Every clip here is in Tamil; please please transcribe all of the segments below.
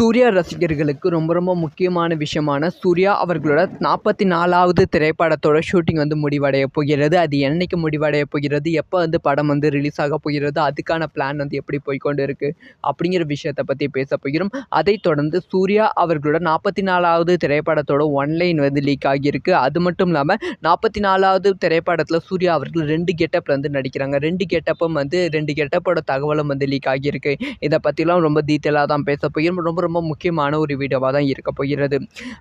சூர்யா ரசிகர்களுக்கு ரொம்ப ரொம்ப முக்கியமான விஷயமான சூர்யா அவர்களோட நாற்பத்தி நாலாவது திரைப்படத்தோட ஷூட்டிங் வந்து முடிவடைய போகிறது. அது என்னைக்கு முடிவடைய போகிறது? எப்போ வந்து படம் வந்து ரிலீஸ் ஆக போகிறது? அதுக்கான பிளான் வந்து எப்படி போய்க்கொண்டு இருக்குது அப்படிங்கிற விஷயத்தை பற்றி பேச போகிறோம். அதைத் தொடர்ந்து சூர்யா அவர்களோட நாற்பத்தி நாலாவது திரைப்படத்தோட ஒன்லைன் வந்து லீக் ஆகியிருக்கு. அது மட்டும் இல்லாமல் நாற்பத்தி நாலாவது திரைப்படத்தில் சூர்யா அவர்கள் ரெண்டு கெட்டப்பில் வந்து நடிக்கிறாங்க. ரெண்டு கெட்டப்பும் வந்து ரெண்டு கெட்டப்போட தகவலும் வந்து லீக் ஆகியிருக்கு. இதை பற்றிலாம் ரொம்ப டீட்டெயிலாக தான் பேச போகிறோம். ரொம்ப ரொம்ப முக்கியமான ஒரு வீடியோவாக தான் இருக்க போகிறது.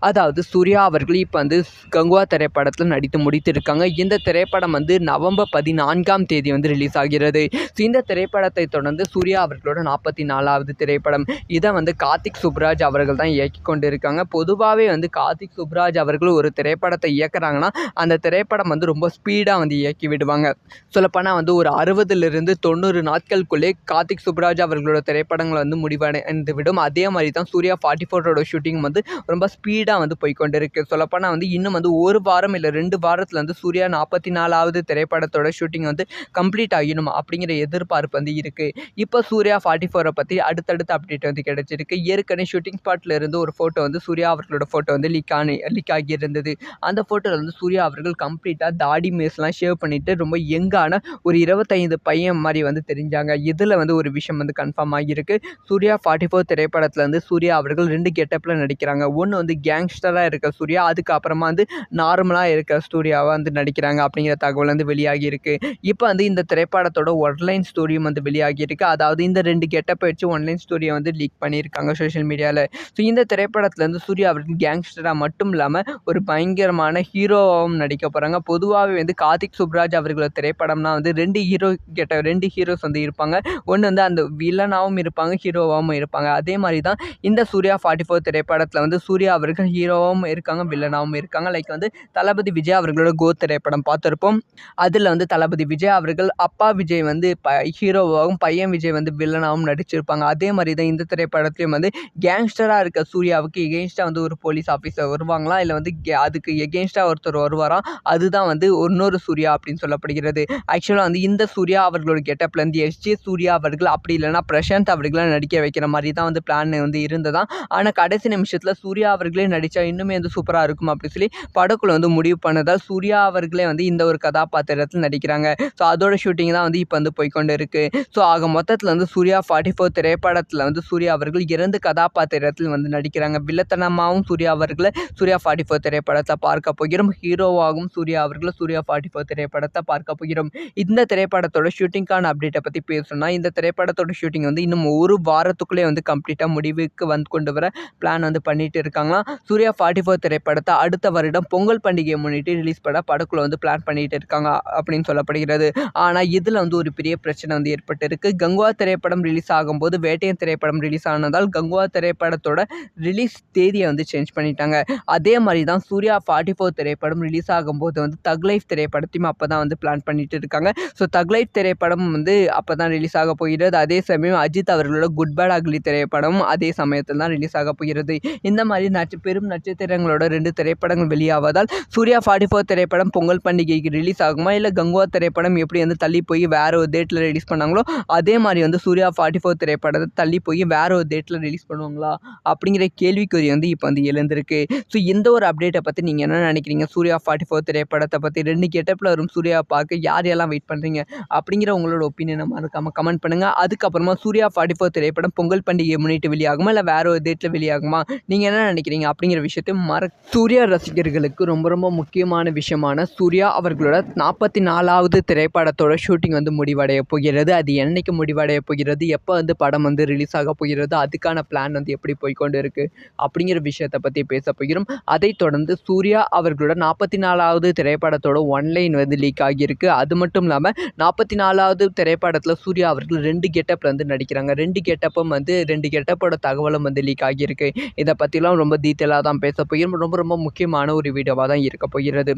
அதாவது சூர்யா அவர்கள் இப்போ வந்து கங்குவா திரைப்படத்தில் நடித்து முடித்திருக்காங்க. இந்த திரைப்படம் வந்து நவம்பர் பதினான்காம் தேதி வந்து ரிலீஸ் ஆகிறது. ஸோ இந்த திரைப்படத்தை தொடர்ந்து சூர்யா அவர்களோட நாற்பத்தி நாலாவது திரைப்படம். இதை வந்து கார்த்திக் சுப்ராஜ் அவர்கள் தான் இயக்கி கொண்டு இருக்காங்க பொதுவாகவே வந்து கார்த்திக் சுப்ராஜ் அவர்கள் ஒரு திரைப்படத்தை இயக்குறாங்கன்னா அந்த திரைப்படம் வந்து ரொம்ப ஸ்பீடாக வந்து இயக்கி விடுவாங்க. சொல்லப்போனால் வந்து ஒரு அறுபதுலேருந்து தொண்ணூறு நாட்களுக்குள்ளே கார்த்திக் சுப்ராஜ் அவர்களோட திரைப்படங்களை வந்து முடிவடைந்து விடும். அதே மாதிரி தான் சூர்யா ஃபார்ட்டி ஃபோரோட ஷூட்டிங் வந்து ரொம்ப ஸ்பீடாக வந்து போய்கொண்டு இருக்குது சொல்லப்போனால் வந்து இன்னும் வந்து ஒரு வாரம் இல்லை ரெண்டு வாரத்தில் வந்து சூர்யா நாற்பத்தி நாலாவது திரைப்படத்தோட ஷூட்டிங் வந்து கம்ப்ளீட் ஆகிடும் அப்படிங்கிற எதிர்பார்ப்பு வந்து இருக்குது இப்போ சூர்யா ஃபார்ட்டி ஃபோரை பற்றி அடுத்தடுத்த அப்டேட் வந்து கிடச்சிருக்கு. ஏற்கனவே ஷூட்டிங் ஸ்பாட்டில் இருந்து ஒரு ஃபோட்டோ வந்து சூர்யா அவர்களோட ஃபோட்டோ வந்து லீக் ஆனி லீக் ஆகியிருந்தது. அந்த ஃபோட்டோவில் வந்து சூர்யா அவர்கள் கம்ப்ளீட்டாக தாடி மேஸ்லாம் ஷேவ் பண்ணிவிட்டு ரொம்ப யங்கான ஒரு இருபத்தைந்து பையன் மாதிரி வந்து தெரிஞ்சாங்க. இதில் வந்து ஒரு விஷயம் வந்து கன்ஃபார்ம் ஆகியிருக்கு. சூர்யா ஃபார்ட்டி ஃபோர் திரைப்படத்தில் வந்து சூர்யா அவர்கள் ரெண்டு கெட்டப்பில் நடிக்கிறாங்க. ஒன்று வந்து கேங்ஸ்டராக இருக்க சூர்யா அதுக்கப்புறமா வந்து நார்மலாக இருக்க சூர்யாவாக வந்து நடிக்கிறாங்க அப்படிங்கிற தகவல் வந்து வெளியாகி இருக்கு. இப்போ வந்து இந்த திரைப்படத்தோட ஒன்லைன் ஸ்டோரியும் வந்து வெளியாகி இருக்கு. அதாவது இந்த ரெண்டு கெட்டப்பை வச்சு ஒன்லைன் ஸ்டோரியை வந்து லீக் பண்ணியிருக்காங்க சோஷியல் மீடியாவில் ஸோ இந்த திரைப்படத்தில் வந்து சூர்யா அவர்கள் கேங்ஸ்டராக மட்டும் இல்லாமல் ஒரு பயங்கரமான ஹீரோவாகவும் நடிக்க போகிறாங்க பொதுவாகவே வந்து கார்த்திக் சுப்ராஜ் அவர்களோட திரைப்படம்னா வந்து ரெண்டு ஹீரோ கெட்ட ரெண்டு ஹீரோஸ் வந்து இருப்பாங்க. ஒன்று வந்து அந்த வில்லனாகவும் இருப்பாங்க ஹீரோவாகவும் இருப்பாங்க. அதே மாதிரி தான் இந்த சூர்யா ஃபார்ட்டி ஃபோர் திரைப்படத்தில் வந்து சூர்யா அவர்கள் ஹீரோவும் இருக்காங்க வில்லனாகவும் இருக்காங்க. லைக் வந்து தளபதி விஜய் அவர்களோட கோ திரைப்படம் பார்த்துருப்போம். அதில் வந்து தளபதி விஜய் அவர்கள் அப்பா விஜய் வந்து ப ஹீரோவாகவும் பையன் விஜய் வந்து வில்லனாகவும் நடிச்சிருப்பாங்க. அதே மாதிரி தான் இந்த திரைப்படத்துலையும் வந்து கேங்ஸ்டராக இருக்க சூர்யாவுக்கு எகெயின்ஸ்டாக வந்து ஒரு போலீஸ் ஆஃபீஸர் வருவாங்களா? இல்லை வந்து கே- அதுக்கு எகெயின்ஸ்டாக ஒருத்தர் வருவாராம் அதுதான் வந்து இன்னொரு சூர்யா அப்படின்னு சொல்லப்படுகிறது. ஆக்சுவலாக வந்து இந்த சூர்யா அவர்களோட கெட்டப்லேருந்து எஸ்ஜே சூர்யா அவர்கள் அப்படி இல்லைன்னா பிரசாந்த் அவர்களை நடிக்க வைக்கிற மாதிரி தான் வந்து பிளான் வந்து இருந்ததா? ஆனால் கடைசி நிமிஷத்தில் சூர்யா அவர்களே நடித்தா இன்னுமே வந்து சூப்பராக இருக்கும் அப்படின்னு சொல்லி படக்குழு வந்து முடிவு பண்ணதால் சூர்யா அவர்களே வந்து இந்த ஒரு கதாபாத்திரத்தில் நடிக்கிறாங்க. ஸோ அதோட ஷூட்டிங் தான் வந்து இப்போ வந்து போய்க்கொண்டு இருக்கு. ஸோ ஆக மொத்தத்தில் வந்து சூர்யா ஃபார்ட்டி ஃபோர் திரைப்படத்தில் வந்து சூர்யா அவர்கள் இரண்டு கதாபாத்திரத்தில் வந்து நடிக்கிறாங்க. வில்லத்தனமாகவும் சூர்யா அவர்களை சூர்யா ஃபார்ட்டி ஃபோர் திரைப்படத்தை பார்க்க போகிறோம். ஹீரோவாகவும் சூர்யா அவர்களை சூர்யா ஃபார்ட்டி ஃபோர் திரைப்படத்தை பார்க்க போகிறோம். இந்த திரைப்படத்தோட ஷூட்டிங்கான அப்டேட்டை பற்றி பேசணும்னா இந்த திரைப்படத்தோட ஷூட்டிங் வந்து இன்னும் ஒரு வாரத்துக்குள்ளே வந்து கம்ப்ளீட்டாக முடிவு முடிவுக்கு வந்து கொண்டு வர பிளான் வந்து பண்ணிட்டு இருக்காங்களாம். சூர்யா ஃபார்ட்டி ஃபோர் திரைப்படத்தை அடுத்த வருடம் பொங்கல் பண்டிகையை முன்னிட்டு ரிலீஸ் பண்ண படக்குள்ள வந்து பிளான் பண்ணிட்டு இருக்காங்க அப்படின்னு சொல்லப்படுகிறது. ஆனால் இதில் வந்து ஒரு பெரிய பிரச்சனை வந்து ஏற்பட்டிருக்கு. கங்குவா திரைப்படம் ரிலீஸ் ஆகும்போது வேட்டையன் திரைப்படம் ரிலீஸ் ஆனதால் கங்குவா திரைப்படத்தோட ரிலீஸ் தேதியை வந்து சேஞ்ச் பண்ணிட்டாங்க. அதே மாதிரி தான் சூர்யா ஃபார்ட்டி ஃபோர் திரைப்படம் ரிலீஸ் ஆகும்போது வந்து தக் லைஃப் திரைப்படத்தையும் அப்போ தான் வந்து பிளான் பண்ணிட்டு இருக்காங்க. ஸோ தக் லைஃப் திரைப்படம் வந்து அப்போ தான் ரிலீஸ் ஆக போகிறது. அதே சமயம் அஜித் அவர்களோட குட் பேட் அக்லி திரைப்படம் அதே சமயத்தில் தான் ரிலீஸ் ஆக போகிறது. இந்த மாதிரி நட்ச பெரும் நட்சத்திரங்களோட ரெண்டு திரைப்படங்கள் வெளியாவதால் சூர்யா ஃபார்ட்டி ஃபோர் திரைப்படம் பொங்கல் பண்டிகைக்கு ரிலீஸ் ஆகுமா? இல்லை கங்குவா திரைப்படம் எப்படி வந்து தள்ளி போய் வேற ஒரு டேட்டில் ரிலீஸ் பண்ணாங்களோ அதே மாதிரி வந்து சூர்யா ஃபார்ட்டி ஃபோர் திரைப்படத்தை தள்ளி போய் வேற ஒரு டேட்டில் ரிலீஸ் பண்ணுவாங்களா? அப்படிங்கிற கேள்விக்குறி வந்து இப்போ வந்து எழுந்திருக்கு. ஸோ இந்த ஒரு அப்டேட்டை பற்றி நீங்கள் என்ன நினைக்கிறீங்க? சூர்யா ஃபார்ட்டி ஃபோர் திரைப்படத்தை பற்றி ரெண்டு கெட்டப்பில் வரும் சூர்யா பார்க்க யார் எல்லாம் வெயிட் பண்ணுறீங்க அப்படிங்கிற உங்களோட ஒப்பீனியனை மறக்காமல் கமெண்ட் பண்ணுங்கள் அதுக்கப்புறமா சூர்யா ஃபார்ட்டி ஃபோர் திரைப்படம் பொங்கல் பண்டிகையை முன்னிட்டு வெளியாகும்? இல்லை வேறு ஒரு டேட்டில் வெளியாகுமா? நீங்கள் என்ன நினைக்கிறீங்க அப்படிங்கிற விஷயத்தையும் மற சூர்யா ரசிகர்களுக்கு ரொம்ப ரொம்ப முக்கியமான விஷயமான சூர்யா அவர்களோட நாற்பத்தி நாலாவது திரைப்படத்தோட ஷூட்டிங் வந்து முடிவடைய போகிறது. அது என்னைக்கு முடிவடைய போகிறது? எப்போ வந்து படம் வந்து ரிலீஸ் ஆக போகிறது? அதுக்கான பிளான் வந்து எப்படி போய்க்கொண்டு இருக்குது அப்படிங்கிற விஷயத்தை பற்றி பேச போகிறோம். அதைத் தொடர்ந்து சூர்யா அவர்களோட நாற்பத்தி நாலாவது திரைப்படத்தோட ஒன்லைன் வந்து லீக் ஆகியிருக்கு. அது மட்டும் இல்லாமல் நாற்பத்தி நாலாவது திரைப்படத்தில் சூர்யா அவர்கள் ரெண்டு கெட்டப்பில் வந்து நடிக்கிறாங்க. ரெண்டு கெட்டப்பும் வந்து ரெண்டு கெட்டப்போட தகவலும் வந்து லீக் ஆகியிருக்கு. இதை பற்றிலாம் ரொம்ப டீட்டெயிலாக தான் பேச போகிறோம். ரொம்ப ரொம்ப முக்கியமான ஒரு வீடியோவாக தான் இருக்க போகிறது.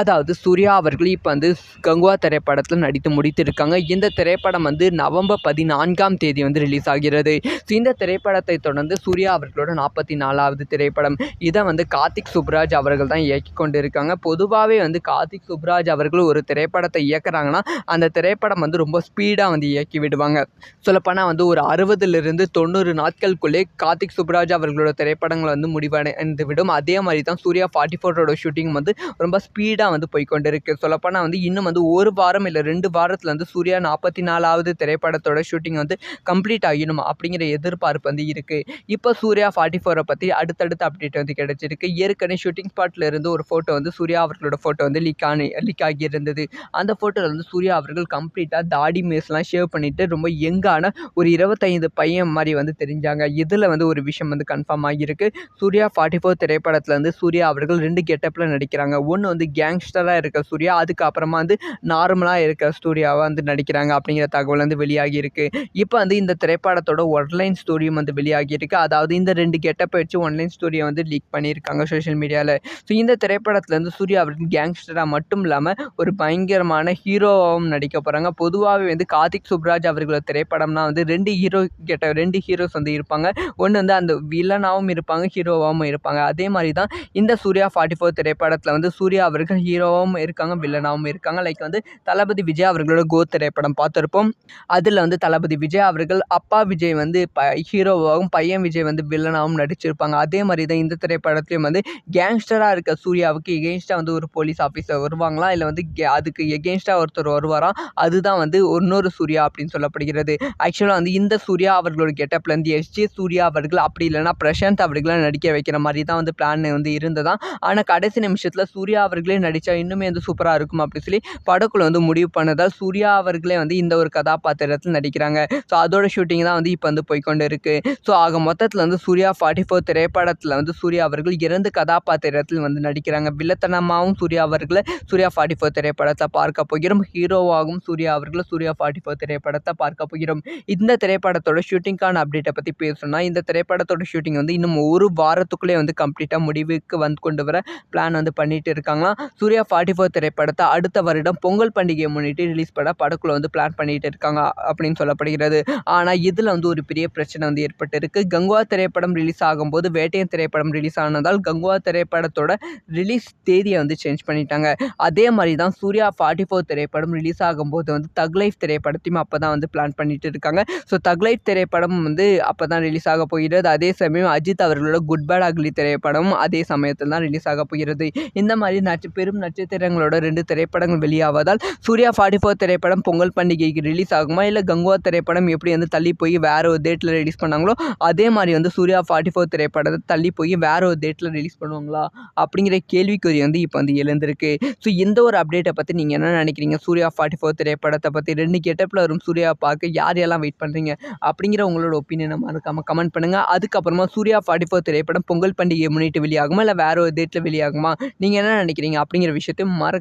அதாவது சூர்யா அவர்கள் இப்போ வந்து கங்குவா திரைப்படத்தில் நடித்து முடித்திருக்காங்க. இந்த திரைப்படம் வந்து நவம்பர் பதினான்காம் தேதி வந்து ரிலீஸ் ஆகிறது. ஸோ இந்த திரைப்படத்தை தொடர்ந்து சூர்யா அவர்களோட நாற்பத்தி நாலாவது திரைப்படம். இதை வந்து கார்த்திக் சுப்ராஜ் அவர்கள் தான் இயக்கி கொண்டு இருக்காங்க பொதுவாகவே வந்து கார்த்திக் சுப்ராஜ் அவர்கள் ஒரு திரைப்படத்தை இயக்குறாங்கன்னா அந்த திரைப்படம் வந்து ரொம்ப ஸ்பீடாக வந்து இயக்கி விடுவாங்க. சொல்லப்போனால் வந்து ஒரு அறுபதுலேருந்து தொண்ணூறு நாட்களுக்குள்ளே நாட்களே கார்த்திக் சுப்புராஜ் அவர்களோட திரைப்படங்கள் வந்து முடிவடைந்து விடும் அதே மாதிரி தான் சூர்யா ஃபார்ட்டி ஃபோரோட ஷூட்டிங் வந்து ரொம்ப ஸ்பீடாக வந்து போய்கொண்டு இருக்கு சொல்லப்போனால் வந்து இன்னும் வந்து ஒரு வாரம் இல்லை ரெண்டு வாரத்தில் வந்து சூர்யா நாற்பத்தி நாலாவது திரைப்படத்தோட ஷூட்டிங் வந்து கம்ப்ளீட் ஆகிடும் அப்படிங்கிற எதிர்பார்ப்பு வந்து இருக்குது இப்போ சூர்யா ஃபார்ட்டி ஃபோரை பற்றி அடுத்தடுத்த அப்டேட் வந்து கிடைச்சிருக்கு. ஏற்கனவே ஷூட்டிங் ஸ்பாட்டில் இருந்து ஒரு ஃபோட்டோ வந்து சூர்யா அவர்களோட ஃபோட்டோ வந்து லீக் ஆனி லீக் ஆகியிருந்தது. அந்த ஃபோட்டோவில் வந்து சூர்யா அவர்கள் கம்ப்ளீட்டாக தாடி மேஸ்லாம் ஷேவ் பண்ணிவிட்டு ரொம்ப யங்கான ஒரு இருபத்தைந்து பையன் மாதிரி வந்து தெரிஞ்சாங்க. இதில் வந்து ஒரு விஷயம் வந்து கன்ஃபார்ம் ஆகியிருக்கு. சூர்யா ஃபார்ட்டி ஃபோர் திரைப்படத்தில் வந்து சூர்யா அவர்கள் ரெண்டு கெட்டப்பில் நடிக்கிறாங்க. ஒன்று வந்து கேங்ஸ்டராக இருக்க சூர்யா அதுக்கப்புறமா வந்து நார்மலாக இருக்க சூர்யாவை வந்து நடிக்கிறாங்க அப்படிங்கிற தகவல் வந்து வெளியாகி இருக்குது இப்போ வந்து இந்த திரைப்படத்தோட ஒன்லைன் ஸ்டோரியும் வந்து வெளியாகி இருக்குது அதாவது இந்த ரெண்டு கெட்டப்பை வச்சு ஒன்லைன் ஸ்டோரியை வந்து லீக் பண்ணியிருக்காங்க சோஷியல் மீடியாவில் ஸோ இந்த திரைப்படத்தில் வந்து சூர்யா அவர்கள் கேங்ஸ்டராக மட்டும் இல்லாமல் ஒரு பயங்கரமான ஹீரோவாகவும் நடிக்க போகிறாங்க பொதுவாகவே வந்து கார்த்திக் சுப்ராஜ் அவர்களோட திரைப்படம்னா வந்து ரெண்டு ஹீரோ கெட்ட ரெண்டு ஹீரோஸ் வந்து இருப்பாங்க. ஒன்று வந்து அந்த வில்லனாகவும் இருப்பாங்க ஹீரோவாகவும் இருப்பாங்க. அதே மாதிரி தான் இந்த சூர்யா ஃபார்ட்டி ஃபோர் திரைப்படத்தில் வந்து சூர்யா அவர்கள் ஹீரோவாகவும் இருக்காங்க வில்லனாகவும் இருக்காங்க. லைக் வந்து தளபதி விஜய் அவர்களோட கோ திரைப்படம் பார்த்துருப்போம். அதில் வந்து தளபதி விஜய் அவர்கள் அப்பா விஜய் வந்து ப ஹீரோவாகவும் பையன் விஜய் வந்து வில்லனாகவும் நடிச்சிருப்பாங்க. அதே மாதிரி தான் இந்த திரைப்படத்துலையும் வந்து கேங்ஸ்டராக இருக்க சூர்யாவுக்கு எகெயின்ஸ்டாக வந்து ஒரு போலீஸ் ஆஃபீஸர் வருவாங்களா? இல்லை வந்து கே அதுக்கு எகெயின்ஸ்டாக ஒருத்தர் வருவாராம் அதுதான் வந்து இன்னொரு சூர்யா அப்படின்னு சொல்லப்படுகிறது. ஆக்சுவலாக வந்து இந்த சூர்யா அவர்களோட கெட்டப்லேருந்து வந்து சூ சூர்யா அவர்கள் அப்படி இல்லைனா பிரசாந்த் அவர்களை நடிக்க வைக்கிற மாதிரி தான் வந்து பிளான் வந்து இருந்ததா? ஆனால் கடைசி நிமிஷத்தில் சூர்யா அவர்களே நடித்தா இன்னுமே வந்து சூப்பராக இருக்கும் அப்படின்னு சொல்லி படக்குழு வந்து முடிவு பண்ணதால் சூர்யா அவர்களே வந்து இந்த ஒரு கதாபாத்திரத்தில் நடிக்கிறாங்க. ஸோ அதோட ஷூட்டிங் தான் வந்து இப்போ வந்து போய்க்கொண்டு இருக்குது ஸோ ஆக மொத்தத்தில் வந்து சூர்யா ஃபார்ட்டி ஃபோர் திரைப்படத்தில் வந்து சூர்யா அவர்கள் இரண்டு கதாபாத்திரத்தில் வந்து நடிக்கிறாங்க. வில்லத்தனமாகவும் சூர்யா அவர்களை சூர்யா ஃபார்ட்டி ஃபோர் திரைப்படத்தை பார்க்க போகிறோம். ஹீரோவாகவும் சூர்யா அவர்களை சூர்யா ஃபார்ட்டி ஃபோர் திரைப்படத்தை பார்க்க போகிறோம். இந்த திரைப்படத்தோட ஷூட்டிங்கான அப்டேட்டை பற்றி பேசணும். பேசணும்னா இந்த திரைப்படத்தோட ஷூட்டிங் வந்து இன்னும் ஒரு வாரத்துக்குள்ளே வந்து கம்ப்ளீட்டாக முடிவுக்கு வந்து கொண்டு வர பிளான் வந்து பண்ணிட்டு இருக்காங்களாம் சூர்யா ஃபார்ட்டி ஃபோர் திரைப்படத்தை அடுத்த வருடம் பொங்கல் பண்டிகையை முன்னிட்டு ரிலீஸ் பண்ண படக்குள்ளே வந்து பிளான் பண்ணிட்டு இருக்காங்க அப்படின்னு சொல்லப்படுகிறது. ஆனால் இதில் வந்து ஒரு பெரிய பிரச்சனை வந்து ஏற்பட்டிருக்கு. கங்குவா திரைப்படம் ரிலீஸ் ஆகும்போது வேட்டையன் திரைப்படம் ரிலீஸ் ஆனதால் கங்குவா திரைப்படத்தோட ரிலீஸ் தேதியை வந்து சேஞ்ச் பண்ணிட்டாங்க. அதே மாதிரி தான் சூர்யா ஃபார்ட்டி ஃபோர் திரைப்படம் ரிலீஸ் ஆகும்போது வந்து தக் லைஃப் திரைப்படத்தையும் அப்போ தான் வந்து பிளான் பண்ணிட்டு இருக்காங்க. ஸோ தக் லைஃப் திரைப்படம் வந்து அப்போ தான் ரிலீஸ் ஆக போகிறது. அதே சமயம் அஜித் அவர்களோட குட் பேட் அக்லி திரைப்படமும் அதே சமயத்தில் தான் ரிலீஸ் ஆக போகிறது. இந்த மாதிரி நட்ச பெரும் நட்சத்திரங்களோட ரெண்டு திரைப்படங்கள் வெளியாவதால் சூர்யா ஃபார்ட்டி ஃபோர் திரைப்படம் பொங்கல் பண்டிகைக்கு ரிலீஸ் ஆகுமா இல்லை கங்குவா திரைப்படம் எப்படி வந்து தள்ளி போய் வேற ஒரு டேட்டில் ரிலீஸ் பண்ணாங்களோ? அதே மாதிரி வந்து சூர்யா ஃபார்ட்டி ஃபோர் திரைப்படத்தை தள்ளி போய் வேற ஒரு டேட்டில் ரிலீஸ் பண்ணுவாங்களா? அப்படிங்கிற கேள்விக்குறி வந்து இப்போ வந்து எழுந்திருக்கு. ஸோ இந்த ஒரு அப்டேட்டை பற்றி நீங்கள் என்ன நினைக்கிறீங்க? சூர்யா ஃபார்ட்டி ஃபோர் திரைப்படத்தை பற்றி ரெண்டு கெட்டப்பில் வரும் சூர்யா பார்க்க யார் யாரெல்லாம் வெயிட் பண்ணுறீங்க அப்படிங்கிற உங்களோட ஒப்பீனியனை மறக்காமல் கமெண்ட் பண்ணுங்கள் அதுக்கப்புறமா சூர்யா ஃபார்ட்டி ஃபோர் திரைப்படம் பொங்கல் பண்டிகையை முன்னிட்டு வெளியாகுமா? இல்லை வேறு ஒரு டேட்டில் வெளியாகுமா? நீங்கள் என்ன நினைக்கிறீங்க? அப்படிங்கிற விஷயத்தை மற